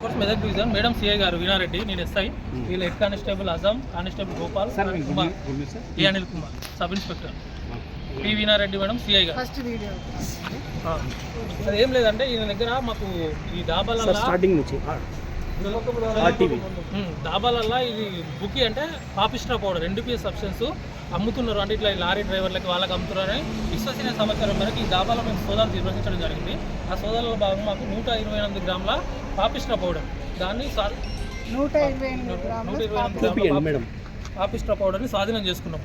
Course Medak division madam CI గారు వీణారెడ్డి నేను SI. వీళ్ళ head constable Azam constable Gopal Kumar A Anil Kumar sub inspector. P Veenareddy madam CI గారు. First video. ఆ. అది ఏం లేదంటే ఈయన దగ్గర మాకు ఈ డాబాలల్లా స్టార్టింగ్ నుంచి. డాబాలల్లా ఇది బుకి అంటే పాపిస్ట్రా పౌడర్ ఎన్డీపీఎస్ సబ్స్టెన్స్ అమ్ముతున్నారు అంటే ఇట్లా లారీ డ్రైవర్లకి వాళ్ళకి అమ్ముతున్నారని విశ్వసనీయ సమాచారం మేరకు ఈ డాబాలో మేము సోదాలు నిర్వహించడం జరిగింది. ఆ సోదాలలో భాగంగా మాకు నూట ఇరవై ఎనిమిది గ్రాముల పాపిస్ట్రా పౌడర్. దాన్ని నూట ఇరవై ఎనిమిది నూట గ్రాములు ఇరవై ఎనిమిది చూపియండి గ్రాముల మేడం. పాపిస్ట్రా పౌడర్ని స్వాధీనం చేసుకున్నాం.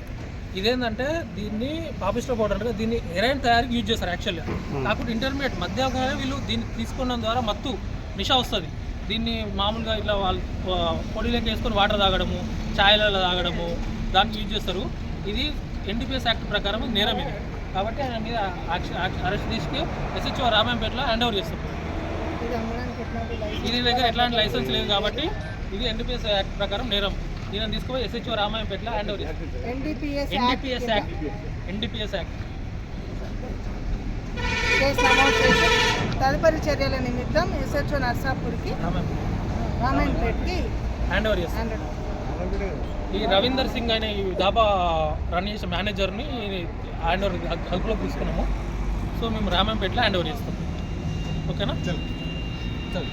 ఇదేంటంటే దీన్ని పాపిస్ట్రా పౌడర్ అంటే దీన్ని హెరైన్ తయారీకి యూజ్ చేస్తారు యాక్చువల్గా. కాకపోతే ఇంటర్మీడియట్ మధ్యాహ్నం వీళ్ళు దీన్ని తీసుకోవడం ద్వారా మత్తు నిషా వస్తుంది. దీన్ని మామూలుగా ఇట్లా వాళ్ళు పొడి లెక్క వేసుకొని వాటర్ తాగడము ఛాయలలో తాగడము దానికి యూజ్ చేస్తారు. ఇది ఎన్డీపీఎస్ యాక్ట్ ప్రకారం నేరం ఇది. కాబట్టి ఆయన మీద అరెస్ట్ తీసుకు ఎస్హెచ్ఓ రామాయంపేటలో హ్యాండ్ ఓవర్ చేస్తారు. ఇది దగ్గర ఎట్లాంటి లైసెన్స్ లేదు కాబట్టి ఇది ఎన్డీపీఎస్ యాక్ట్ ప్రకారం నేరం. దీన్ని తీసుకుపోయి ఎస్హెచ్ఓ రామాయంపేటలో హ్యాండ్ ఓవర్ చేస్తారు. ఎన్డీపీఎస్ యాక్ట్ ఎన్డీపీఎస్ యాక్ట్ రోజువారీ చర్యల నిమిత్తం ఎస్హెచ్ఓ నర్సాపూర్కి రామాయణపేట్కి హ్యాండ్ ఓవర్ చేస్తాను ఈ రవీందర్ సింగ్ అనే ఈ డాబా రన్ చేసే మేనేజర్ని హ్యాండ్ ఓవర్ అదుపులో తీసుకున్నాము. సో మేము రామాయణపేటలో హ్యాండ్ ఓవర్ చేస్తాం. ఓకేనా? చలో. చలో.